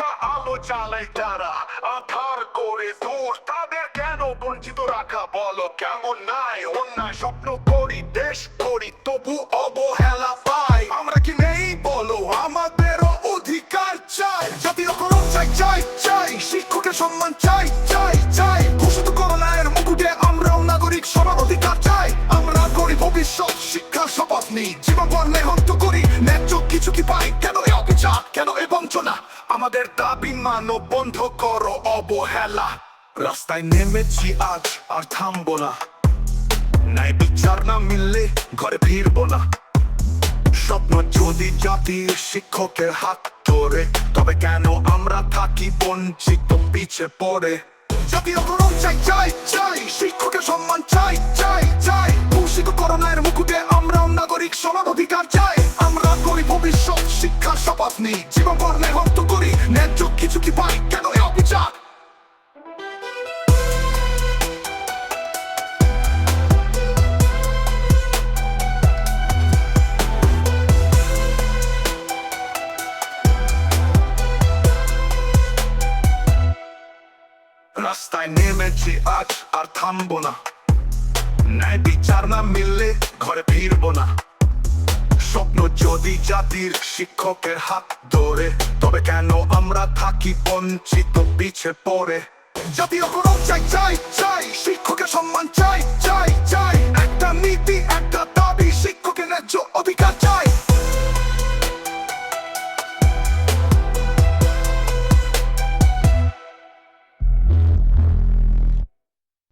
শিক্ষা আলো চালায় তারা। আধার করে দূর, তাদের কেন বঞ্চিত রাখা বলো? কেমন নাই অন্যায় স্বপ্ন করি, দেশ করি, তবু অবহেলা পাই। আমরা কি নেই বলো? আমাদেরও অধিকার চাই। জাতীয় করণ চাই চাই চাই। শিক্ষকের সম্মান চাই চাই চাই। ঘোষিত করোনায়ের মুকুটে আমরাও নাগরিক, সবার অধিকার চাই। আমরা করি ভবিষ্যৎ শিক্ষার শপথ নিই। জীবন বর্ণে হন্ত করি, ন্যায্য কিছু কি পাই? কেন এ অবিচার? কেন এ বঞ্চনা? আমাদের দাবি মানো, বন্ধ করো অবহেলা। রাস্তায় নেমেছি আজ আর থামবো না। নাই বিচার না মিললে ঘরে ফিরবো না। স্বপ্ন যদি জাতির শিক্ষকের হাত ধরে, তবে কেন আমরা থাকি বঞ্চিত পিছে পড়ে? জাতীয় করণ চাই চাই চাই, শিক্ষকের সম্মান চাই চাই চাই। ভূষিত করোনার মুকুটে আমরাও নাগরিক সমান অধিকার চাই। আমরা করি ভবিষ্যৎ শিক্ষার শপথ নিই জীবন কর্মে হন্ত রাস্তায় নেমেছি আজ আর থামবো না ন্যায় বিচার না মিললে ঘরে ফিরবো না স্বপ্ন যদি জাতির শিক্ষকের হাত ধরে তবে কেন আমরা থাকি বঞ্চিত পিছে পরে জাতীয় গৌরব চাই চাই চাই শিক্ষকের সম্মান চাই চাই চাই একটা নীতি একটা দাবি শিক্ষকের ন্যায্য অধিকার চাই